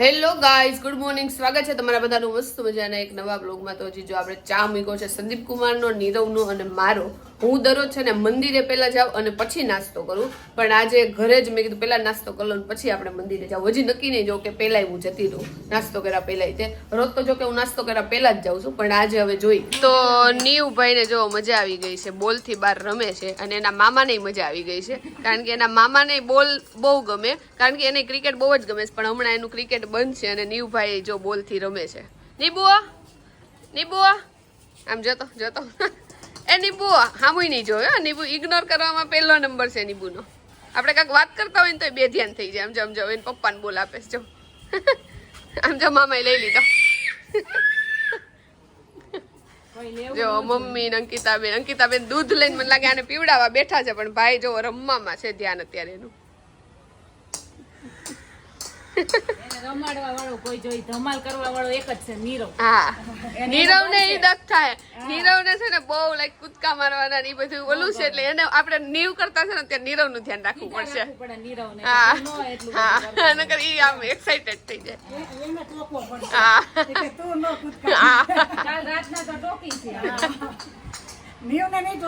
Hello guys good morning સ્વાગત છે તમારા બધાનું મસ્ત મજાના એક નવા બ્લોગમાં તો હજી જો આપણે ચા મૂક્યો છે સંદીપ કુમારનો, નીરવનો અને મારો. હું દરરોજ છે ને મંદિરે પહેલા જાઉં અને પછી નાસ્તો કરું. પણ આજે ઘરે જ મેં કીધું પહેલાં નાસ્તો કરી લઉં પછી આપણે મંદિરે જાઉં. હજી નક્કી નહીં જાઉં કે પહેલાં હું જતી રહું. નાસ્તો કર્યા પહેલાં તે. રોજ તો જો કે હું નાસ્તો કર્યા પહેલા જ જાઉં છું, પણ આજે હવે જોઈ. તો નીવભાઈને જો મજા આવી ગઈ છે, બોલથી બહાર રમે છે અને એના મામાને મજા આવી ગઈ છે. કારણ કે એના મામાને બોલ બહુ ગમે. કારણ કે એને ક્રિકેટ બહુ જ ગમે છે, પણ હમણાં એનું ક્રિકેટ બંધ છે અને નીવભાઈ જો બોલથી રમે છે. નીબુઓ? નીબુઓ? આમ જતો જતો. એ નીબુ હામુય નહીં જોયો હો. નીબુ ઇગ્નોર કરવામાં પહેલો નંબર છે નીબુનો. આપણે કાંઈક વાત કરતા હોય ને તો બે ધ્યાન થઈ જાય. આમ જો જો એને પપ્પાને બોલ આપે જો. આમ જો મામાએ લઈ લીધો. જો મમ્મી અંકિતાબેન. અંકિતાબેન દૂધ લઈને મને લાગે આને પીવડાવવા બેઠા છે પણ ભાઈ જો રમવામાં છે ધ્યાન અત્યારે એને. રમાડવા વાળો કોઈ જોઈ ધમાલ કરવા વાળો એક જ છે નીરવ. હા. નીરવ ને ઈ દખ થાય. નીરવ ને છે ને બહુ લાઈક કૂદકા મારવાના ને બધું ઓલું છે એટલે એને આપણે નીવ કરતા છે ને ત્યારે નીરવનું ધ્યાન રાખવું પડશે હા. હા. નકર ઈ આમ એક્સાઇટેડ થઈ જાય. એને ટોકવો પડશે. હા. તું ન કૂદકા કાલ રાતના તો ટોકી છે. નીવને નહીં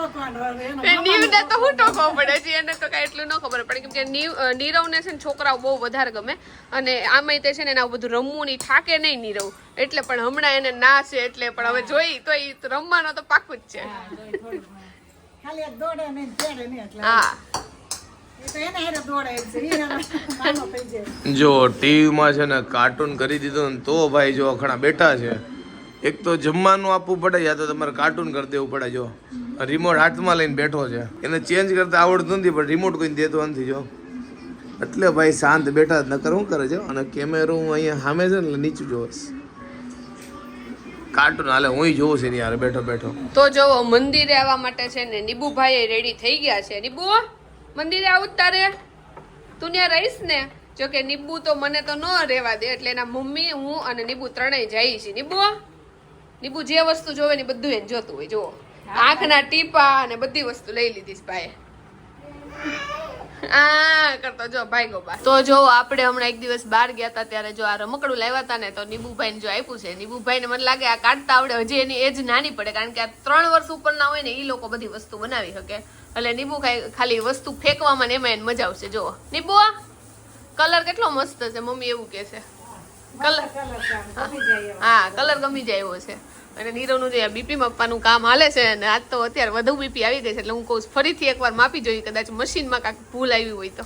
નીવને તો હું ટોકવો પડે છે? એને તો કાંઈ એટલું ન ખબર પડે. કેમ કે નીવ નીરવને છે ને છોકરાઓ બહુ વધારે ગમે. અને આમાંય તે છે ને એને બધું રમવું નહીં થાકે નહીં નીરવ. એટલે પણ હમણાં એને ના છે એટલે પણ હવે જોઈ તો એ રમવાનો તો પાકું જ છે. હા, જો ટીવીમાં છે ને કાર્ટૂન કરી દીધું ને તો ભાઈ જો ઘણા બેઠા છે. એક તો જમવાનું આપવું પડે યા તો તમારે કાર્ટૂન કરી દેવું પડે, જો. રિમોટ હાથમાં લઈને બેઠો છે. એને ચેન્જ કરતા આવડતું નથી, પણ રિમોટ કોઈ દેતો નથી, જો. એટલે ભાઈ શાંત બેઠા જ, નકર શું કરે છે અને કેમેરો હું અહીંયા સામે છે ને નીચું જોઈશ કાર્ટૂન હાલે, હું જોઉં છે યાર બેઠો બેઠો. તો જો મંદિરે આવવા માટે છે ને નીબુભાઈ રેડી થઈ ગયા છે. નીબુ, મંદિરે આવું તારે? તું ત્યાં રહીશ ને? જો કે નીબુ તો મને તો ન રહેવા દે, એટલે એના મમ્મી, હું અને નીબુ ત્રણેય જઈએ છીએ. નીબુ? નીબુ જે વસ્તુ જોવે ને બધું એને જોતું હોય જુઓ. આંખના ટીપા અને બધી વસ્તુ લઈ લીધી છે આ કરતો જો ભાઈ ગોબા તો જો આપણે હમણાં એક દિવસ બહાર ગયા હતા ત્યારે જો આ રમકડું લાવ્યા હતા ને તો નીબુભાઈને જો આપ્યું છે. નીબુભાઈને મને લાગે આ કાઢતા આવડે હજી એની એજ નાની પડે કારણ કે આ ત્રણ વર્ષ ઉપરના હોય ને એ લોકો બધી વસ્તુ બનાવી શકે. એટલે નીબુ ખાલી વસ્તુ ફેંકવામાં ને એમાં એને મજા આવશે જો નીબુ કલર કેટલો મસ્ત છે મમ્મી એવું કે છે. કલર. હા કલર ગમી જાય એવો છે. અને નીરવનું જે બીપી માપવાનું કામ હાલે છે અને આજ તો અત્યારે વધુ બીપી આવી ગઈ છે એટલે હું કહું ફરીથી એકવાર માપી જોઈએ કદાચ મશીનમાં કાંઈક ભૂલ આવી હોય તો.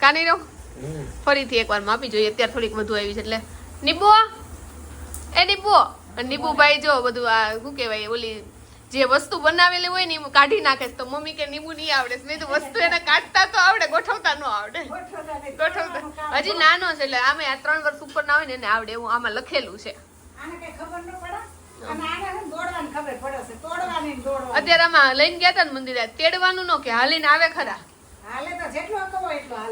કા નીરવ? ફરીથી એકવાર માપી જોઈએ અત્યારે થોડીક વધુ આવી છે એટલે. નીબુ એ નીબુ નીબુભાઈ જો બધું આ શું કહેવાય ઓલી જે વસ્તુ બનાવેલી હોય ને એ કાઢી નાખે તો મમ્મી કે નીબુ નહીં આવડે નહીં તો વસ્તુ એને કાઢતા તો આવડે ગોઠવતા ન આવડે. ગોઠવતા હજી નાનો છે એટલે આમે આ ત્રણ વર્ષ ઉપર ના હોય ને એને આવડે એવું આમાં લખેલું છે. અત્યારે આમાં લઈને ગયા હતા ને મંદિરે. તેડવાનું નો કે હાલીને આવે ખરા. હાલે મંદિર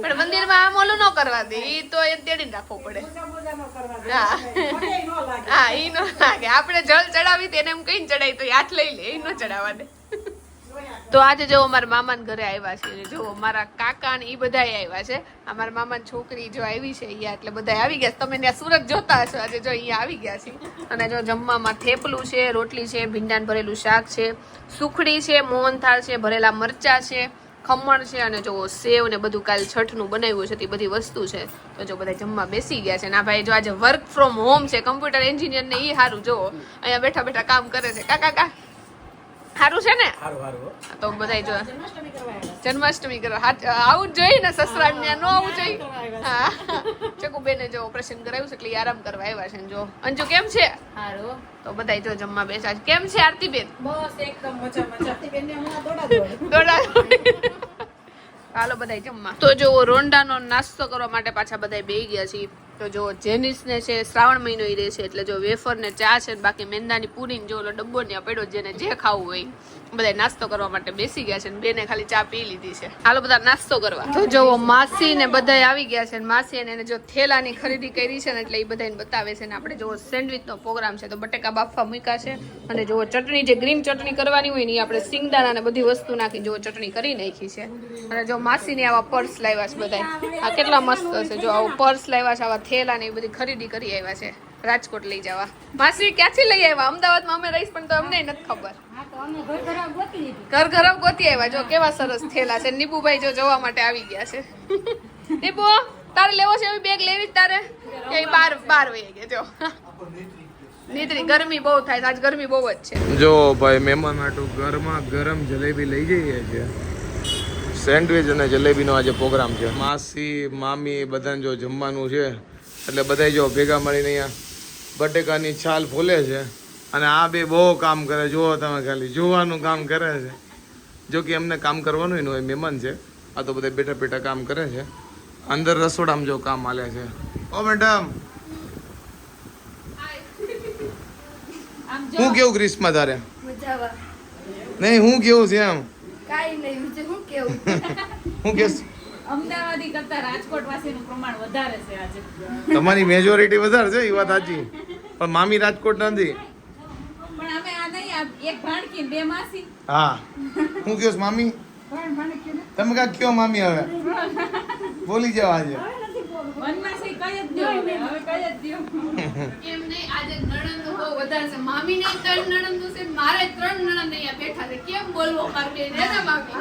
પણ મંદિરમાં આમ ઓલું ન કરવા દે ઈ તો એ તેડીને રાખવો પડે. હા. ઈ નો લાગે. આપણે જળ ચડાવી તેને એમ કઈ ચડાવી તો હાથ લઈ લે ઈ નો ચડાવવા દે. તો આજે જો અમારા મામાના ઘરે આવ્યા છે જો મારા કાકા ને ઈ બધાય આવ્યા છે. અમારા મામાની છોકરી જો આવી છે અહીંયા એટલે બધા આવી ગયા તમે ત્યાં સુરત જોતા હશો આજે જો અહીંયા આવી ગયા છે. અને જો જમવામાં થેપલું છે રોટલી છે ભીંડાને ભરેલું શાક છે સુખડી છે મોહનથાળ છે ભરેલા મરચા છે. ખમણ છે અને જો સેવ ને બધું કાલ છઠનું બનાવ્યું છે, તે બધી વસ્તુ છે. તો જો બધા જમવા બેસી ગયા છે. ના ભાઈ જો આજે વર્ક ફ્રોમ હોમ છે કમ્પ્યુટર એન્જિનિયર ને એ સારું જો. અહીંયા બેઠા બેઠા કામ કરે છે. કાકા કા? સારું છે ને? તો બધા જો જન્માષ્ટમી કરવા આવું જ જોઈએ ને સસરા ને ન આવું જોઈએ. આવ્યા હા જો ઓપરેશન કરાવ્યું છે એટલે આરામ કરવા આવ્યા છે જો. અંજુ કેમ છે? હારું. તો બધા જો જમવા બેસા છે. કેમ છે આરતીબેન? બસ એકદમ મજા મજા બેનને હમણાં દોડા દોડ. હાલો બધા જમવા. તો જો રોંડાનો નાસ્તો કરવા માટે પાછા બધા બેહી ગયા છીએ. તો જો જેનિસ ને છે, શ્રાવણ મહિનો એ રહે છે, એટલે જો વેફર ને ચા છે બાકી મેંદાની પૂરી ને જો ડબ્બો ને પડ્યો જેને જે ખાવું હોય બધા નાસ્તો કરવા માટે બેસી ગયા છે ને બેને ખાલી ચા પી લીધી છે. હાલો બધા નાસ્તો કરવા. તો જો માસી ને બધા આવી ગયા છે માસી એને જો થેલાની ખરીદી કરી છે ને એટલે એ બધાને બતાવે છે ને આપણે જો સેન્ડવિચ નો પ્રોગ્રામ છે. તો બટેકા બાફવા મૂક્યા છે અને જો ચટણી, જે ગ્રીન ચટણી કરવાની હોય ને એ આપણે સિંગદાણા ને બધી વસ્તુ નાખી જો ચટણી કરી નાખી છે. અને જો માસીને આવા પર્સ લાવ્યા છે બધા આ કેટલા મસ્ત છે. જો આવું પર્સ લાવ્યા છે, આવા થેલા ને એ બધી ખરીદી કરી આવ્યા છે. રાજકોટ લઈ જવા. માસી ક્યાંથી લઈ આવ્યા અમદાવાદમાં અમે રહીશ પણ તો અમને નથી ખબર. ઘર ઘર ગોતી લીધું. ઘર ઘર ગોતી આવ્યા. જો કેવા સરસ થેલા છે. નીબુભાઈ જો જોવા માટે આવી ગયા છે. નીબુ તારે લેવો છે એવી બેગ લેવી તારે? કે બાર બાર વહી ગયા જો. નીતરી ગરમી બહુ થાય છે. આજ ગરમી બહુ જ છે. જો ભાઈ મહેમાન હાટુ ગરમા ગરમ જલેબી લઈ જઈએ છીએ. સેન્ડવિચ અને જલેબીનો આજે પ્રોગ્રામ છે. માસી મામી બધાને જો જમવાનું છે. એટલે બધા જો ભેગા મળીને અહીંયા બટેકાની છાલ ફોલે છે. અને આ બે બહુ કામ કરે જુઓ તમે ખાલી જોવાનું કામ કરે છે. જો કે એમને કામ કરવાનું હોય મહેમાન છે. આ તો બધા બેઠા બેઠા કામ કરે છે. અંદર રસોડામાં જો કામ હાલે છે. ઓ મેડમ! હું કેવું ગ્રીસમાં તારે? નહીં હું કેવું છે એમ? હું કેવું? અમદાવાદી કરતા રાજકોટ વાસીનું પ્રમાણ વધારે છે આજે. તમારી મેજોરિટી વધારે છે એ વાત સાચી. પણ મામી રાજકોટ નથી. એક ભાણકી બે માસી. હા. હું કયો મામી? તમે કા કયો મામી હવે? બોલી જાઓ આજે. કઈ જ હવે કઈ જ એમ નહીં આજે નણંદ વધારે છે. મામી ને ત્રણ નણંદ છે મારે ત્રણ નણંદ અહીંયા બેઠા છે. કેમ બોલવો મારે મામી?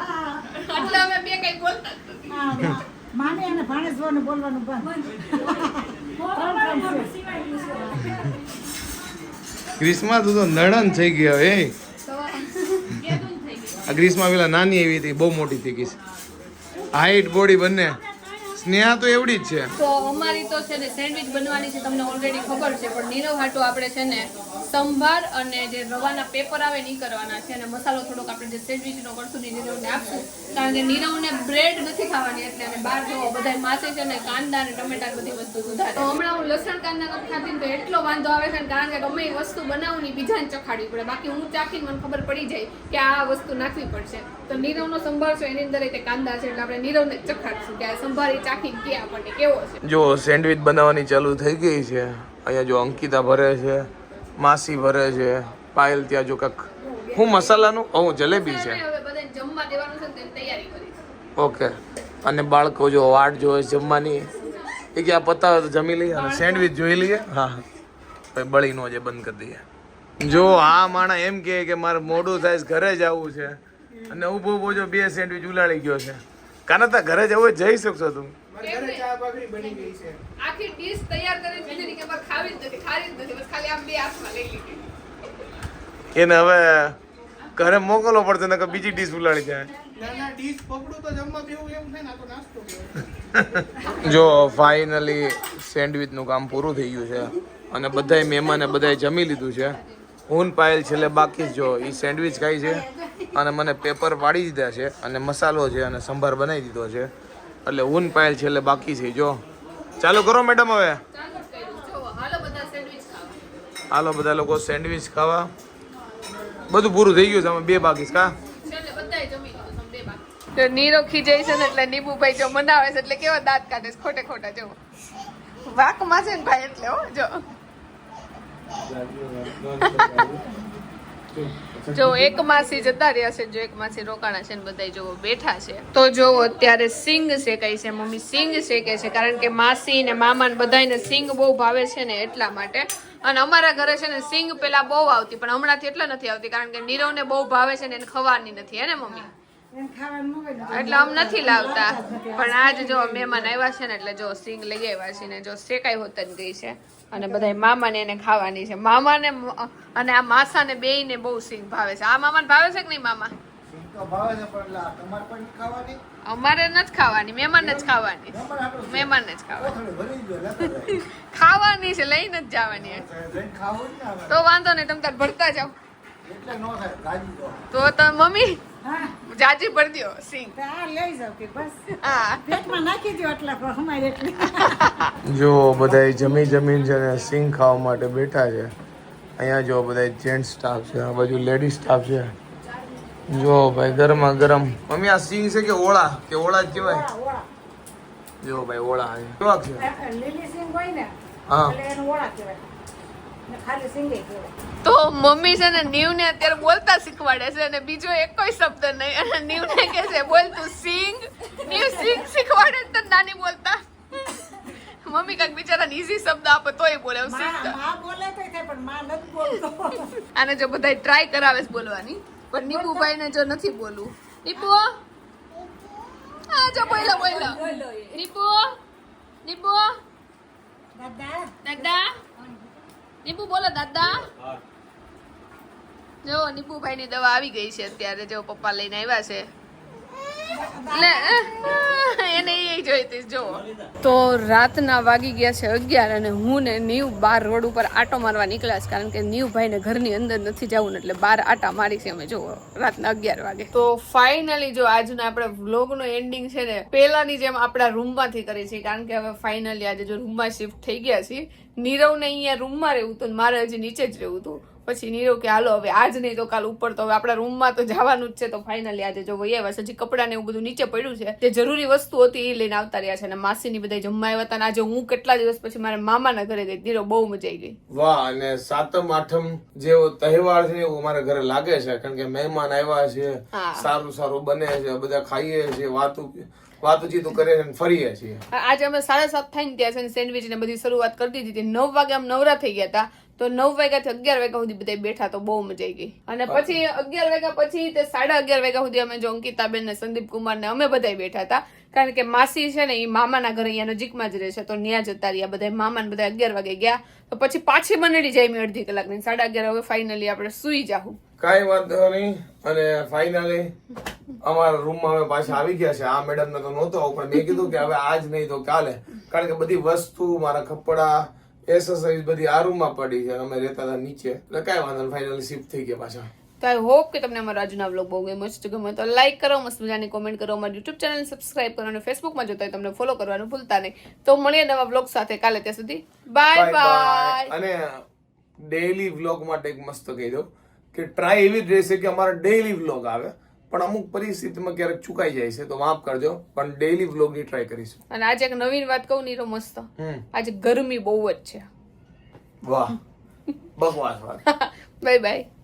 અમે બે કઈ બોલતા જ નથી. હા માને અને ભાણેજ જોને બોલવાનું બંધ ગ્રીસમાં તું તો નડન થઈ થઈ ગયું આ ગ્રીસમાં પેલા નાની એવી હતી, બહુ મોટી થઈ ગઈ હાઈટ બોડી બંને. સ્નેહા તો એવડી જ છે. તો અમારી તો છે ને સેન્ડવિચ બનવાની છે, તમને ઓલરેડી ખબર છે, પણ નીરવ હાટો આપણે છે ને સંભાર અને જે રવાના પેપર આવે ને કરવાના છે અને મસાલો થોડોક આપણે જે સેન્ડવિચનો કરશું ને નીરવને આપશું. કારણ કે નીરવને બ્રેડ નથી ખાવાની એટલે અને બહાર જોવો બધા માસે છે ને કાંદા અને ટમેટા બધી વસ્તુ સુધારે. તો હમણાં હું લસણ કાંદા નથી ખાતી તો એટલો વાંધો આવે છે કારણ કે ગમે એ વસ્તુ બનાવું ને બીજાને ચખાડવી પડે. બાકી હું ચાખીને મને ખબર પડી જાય કે આ વસ્તુ નાખવી પડશે. તો નીરવનો સંભાર છે, એની અંદર તે કાંદા છે એટલે આપણે નીરવને ચખાડશું કે આ સંભાર એ ચાખીને કે આપણને કેવો છે. જો સેન્ડવિચ બનાવવાની ચાલુ થઈ ગઈ છે, અહીંયા જો અંકિતા ભરે છે માસી ભરે છે પાયલ ત્યાં જો કાંક હું મસાલાનું હું જલેબી છે. ઓકે. અને બાળકો જો વાટ જોવે જમવાની. એ કે આ પતાવે તો જમી લઈએ અને સેન્ડવિચ જોઈ લઈએ. હા પછી બળીનો જે બંધ કરી દઈએ. જો આ માણા એમ કહે કે મારે મોડું થાય ઘરે ઘરે જવું છે. અને ઊભો ઊભો જો બે સેન્ડવિચ ઉલાળી ગયો છે. કાના ઘરે જવું જઈ શકશો તું. કેમ ને? આખી ડીશ તૈયાર કરી દીધી કે મારે ખાવી જ નથી ખાવી જ નથી બસ ખાલી આમ બે હાથમાં લઈ લીધી. એને હવે ઘરે મોકલવો પડશે કે બીજી ડીશ ઉલાળી જાય. જો ફાઇનલી સેન્ડવિચનું કામ પૂરું થઈ ગયું છે. અને બધાય મહેમાને બધાય જમી લીધું છે. હું પાયલ છેલ્લે બાકી જો એ સેન્ડવિચ ખાઈ છે. અને મને પેપર પાડી દીધા છે અને મસાલો છે અને સંભાર બનાવી દીધો છે. એટલે ઊન પાયલ એટલે બાકી છે, જો. ચાલુ કરો મેડમ હવે. હાલો બધા લોકો સેન્ડવિચ ખાવા. બધું પૂરું થઈ ગયું છે અમે બે બાકી છે, કા? છે તો નીરો ખીજાય છે ને એટલે નીબુભાઈ જો મનાવે છે એટલે કેવા દાંત કાઢે છે, ખોટે ખોટા, જો. વાકમાં છે ને ભાઈ એટલે, હો, જો. જો એક માસી જતા રહ્યા છે, જો એક માસી રોકાણા છે ને બધા જો બેઠા છે. તો જો અત્યારે સિંગ શેકાય છે, મમ્મી સિંગ શેકે છે, કારણ કે માસી ને મામા ને બધાને સિંગ બહુ ભાવે છે ને એટલા માટે. અને અમારા ઘરે છે ને સિંગ પેલા બહુ આવતી, પણ હમણાંથી એટલે નથી આવતી, કારણ કે નીરવને બહુ ભાવે છે ને એને ખવાની નથી, હે ને મમ્મી? એટલે આમ નથી લાવતા. પણ આજ જો મહેમાન આવ્યા છે ને એટલે જો સિંગ લઈ આવ્યા છે ને જો શેકાઈ હોતન ગઈ છે. અને બધા મામાને એને ખાવાની છે. મામાને અને આ માસાને બેયને બહુ સિંગ ભાવે છે. આ મામાને ભાવે છે કે નહીં મામા? અમારે નથી ખાવાની. મહેમાનને જ ખાવાની. મહેમાનને જ ખાવાની. ખાવાની છે લઈને જ જવાની. તો વાંધો નહીં તમે તાર ભરતા જાઓ. તો તમે મમ્મી હા. જાજી ભર દ્યો સિંગ. લઈ જાવ કે બસ. પેટમાં નાખી દો એટલા અમારે એટલી. જો બધા જમી જમીન છે ને સિંગ ખાવા માટે બેઠા છે. અહીંયા જો બધા જેન્ટ્સ સ્ટાફ છે આ બાજુ લેડીઝ સ્ટાફ છે. જો ભાઈ ગરમા ગરમ. મમ્મી આ સિંગ છે કે ઓળા? કે ઓળા જ કહેવાય? જો ભાઈ ઓળા છે. કેવા છે? લીલી સિંગ હોય ને હા. એટલે ઓળા કહેવાય ને ખાલી સિંગે કહેવાય તો મમ્મી છે ને નીવ ને અત્યારે બોલતા શીખવાડે છે અને બીજો એક કોઈ શબ્દ નહીં. અને નીવ ને કે છે બોલ તું સિંગ. નીવ સિંગ શીખવાડે તો નાની બોલતા. મમ્મી કાંઈક બિચારાને ઈઝી શબ્દ આપે તોય બોલે બોલતો. આને જો બધા ટ્રાય કરાવે છે બોલવાની. પણ નીપુભાઈ ને જો નથી બોલવું. નીપુ હા. જો બોલો બોલો નીપુ નીપુ દાદા. દાદા. નીપુ બોલો દાદા. જો નીબુભાઈ ની દવા આવી ગઈ છે અત્યારે જો પપ્પા લઈને આવ્યા છે. એને એ જોઈતી જો. તો રાતના વાગી ગયા છે અગિયાર અને હું ને નીવ બાર રોડ ઉપર આટો મારવા નીકળ્યા છે કારણ કે નીવભાઈ ને ઘરની અંદર નથી જવું ને એટલે બાર આટા મારી છે અમે જો રાતના અગિયાર વાગે. તો ફાઇનલી જો આજનો આપણે વ્લોગ નો એન્ડિંગ છે ને પેલાની જેમ આપણા રૂમમાંથી કરી છે કારણ કે હવે ફાઇનલી આજે જો રૂમમાં શિફ્ટ થઈ ગયા છીએ નીરવને અહીંયા રૂમમાં રહેવું હતું મારે હજી નીચે જ રહેવું હતું. પછી નીરવ કે હાલો હવે આજ નહીં તો કાલ ઉપર તો હવે આપણા રૂમમાં તો જવાનું જ છે તો ફાઇનલી આજે જો વહી આવ્યા હજી કપડાં ને એવું બધું નીચે પડ્યું છે. જે જરૂરી વસ્તુ હતી એ લઈને આવતા રહ્યા છે અને માસીની બધા જમવા આવ્યા હતા આજે હું કેટલા દિવસ પછી મારા મામાના ઘરે ગઈ નીરવ બહુ મજા આવી ગઈ. વાહ અને સાતમ આઠમ જેવો તહેવાર છે એવું મારા ઘરે લાગે છે કારણ કે મહેમાન આવ્યા છે સારું સારું બને છે બધા ખાઈએ છીએ વાતું વાતુચીતું કરે અને ફરીએ છીએ. આજે અમે સાડા સાત થઈને ત્યાં છે સેન્ડવિચ ને બધી શરૂઆત કરી દીધી હતી. નવ વાગે આમ નવરા થઈ ગયા હતા. તો નવ વાગ્યા થી અગિયાર વાગ્યા સુધી બધા બેઠા તો બહુ મજા આવી ગઈ. અને પછી અગિયાર વાગ્યા પછી તે સાડા અગિયાર વાગ્યા સુધી અમે જો અંકિતાબેન ને સંદીપ કુમાર ને અમે બધા બેઠા હતા. કારણ કે માસી છે ને એ મામાના ઘરે અહીંયા નજીકમાં જ રહે છે, તો ત્યાં જતા રહ્યા. બધા મામાને બધા અગિયાર વાગે ગયા, તો પછી પાછી બનેલી જાય મેં અડધી કલાકની. સાડા અગિયાર વાગે ફાઇનલી આપણે સુઈ જાહું. કાંઈ વાંધો નહીં, અને ફાઇનલી અમારા રૂમમાં હવે પાછા આવી ગયા છે. આ મેડમ ને તો નહોતો આવું, પણ મેં કીધું કે હવે આજ નહીં તો કાલે. કારણ કે બધી વસ્તુ, મારા કપડા એસેસરીઝ બધી આ રૂમમાં પડી છે. અમે રહેતા હતા નીચે. એટલે કાંઈ વાંધો ફાઇનલી શિફ્ટ થઈ ગયા પાછા. તો આઈ હોપ કે તમને અમારો આજનો વ્લોગ બહુ ગમ્યો છે જો ગમે તો લાઈક કરો મસ્ત મજાની કોમેન્ટ કરો અમારી યુટ્યુબ ચેનલ સબસ્ક્રાઇબ કરો અને ફેસબુકમાં જોતા હોય તમને ફોલો કરવાનું ભૂલતા નહીં. તો મળીએ નવા વ્લોગ સાથે કાલે ત્યાં સુધી. બાય. બાય અને ડેઈલી વ્લોગ માટે એક મસ્ત કહી દઉં કે ટ્રાય એવી જ રહેશે કે અમારા ડેઈલી વ્લોગ આવે પણ અમુક પરિસ્થિતિમાં ક્યારેક ચુકાઈ જાય છે તો માફ કરજો પણ ડેઈલી વ્લોગની ટ્રાય કરીશું. અને આજે એક નવીન વાત કહું નીરો મસ્ત. આજે ગરમી બહુ જ છે. વાહ. બકવાસ વાત. Bye bye